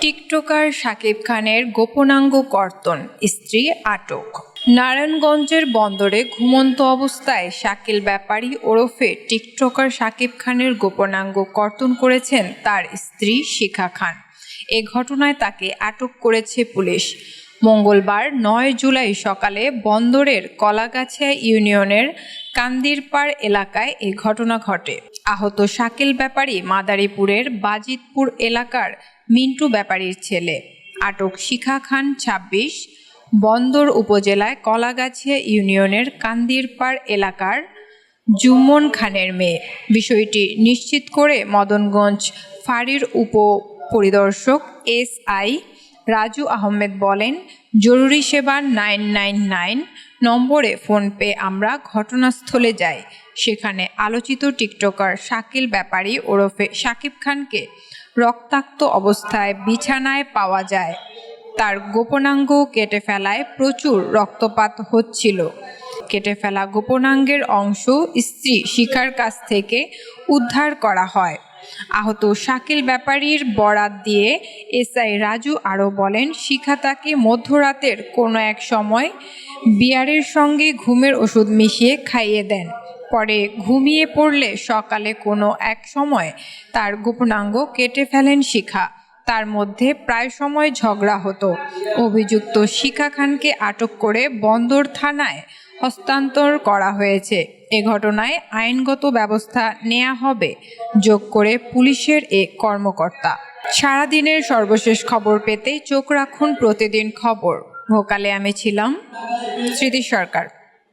TikToker Shakib খানের গোপনাঙ্গ কর্তন স্ত্রী আটক। নারায়ণগঞ্জের বন্দরে ঘুমন্ত অবস্থায় শাকিল ব্যাপারী ওরফে টিকটকার শাকিব খানের গোপনাঙ্গ কর্তন করেছেন তার স্ত্রী শিখা খান। এ ঘটনায় তাকে আটক করেছে পুলিশ। মঙ্গলবার নয় জুলাই সকালে বন্দরের কলাগাছিয়া ইউনিয়নের কান্দিরপাড় এলাকায় এ ঘটনা ঘটে। আহত শাকিল ব্যাপারী মাদারীপুরের বাজিতপুর এলাকার মিন্টু ব্যাপারীর ছেলে। আটক শিখা খান, ছাব্বিশ, বন্দর উপজেলায় কলাগাছিয়া ইউনিয়নের কান্দিরপাড় এলাকার জুম্মন খানের মেয়ে। বিষয়টি নিশ্চিত করে মদনগঞ্জ ফাঁড়ির উপ পরিদর্শক এস আই রাজু আহমেদ বলেন, জরুরি সেবা নাইন নাইন নাইন নম্বরে ফোন পেয়ে আমরা ঘটনাস্থলে যাই। সেখানে আলোচিত টিকটকার শাকিল ব্যাপারী ওরফে শাকিব খানকে রক্তাক্ত অবস্থায় বিছানায় পাওয়া যায়। তার গোপনাঙ্গ কেটে ফেলায় প্রচুর রক্তপাত হচ্ছিল। কেটে ফেলা গোপনাঙ্গের অংশ স্ত্রী শিকার কাছ থেকে উদ্ধার করা হয়। আহত শাকিল ব্যাপারীর বরাত দিয়ে এসআই রাজু আরও বলেন, শিখা তাকে মধ্যরাতের কোনো এক সময় বিয়ারের সঙ্গে ঘুমের ওষুধ মিশিয়ে খাইয়ে দেন। পরে ঘুমিয়ে পড়লে সকালে কোনো এক সময় তার গোপনাঙ্গ কেটে ফেলেন শিখা। তার মধ্যে প্রায় সময় ঝগড়া হতো। অভিযুক্ত শিখা খানকে আটক করে বন্দর থানায় হস্তান্তর করা হয়েছে। এ ঘটনায় আইনগত ব্যবস্থা নেওয়া হবে, যোগ করে পুলিশের এ কর্মকর্তা। সারাদিনের সর্বশেষ খবর পেতে চোখ রাখুন প্রতিদিন খবর। ভোকালে আমি ছিলাম স্মৃতি সরকার।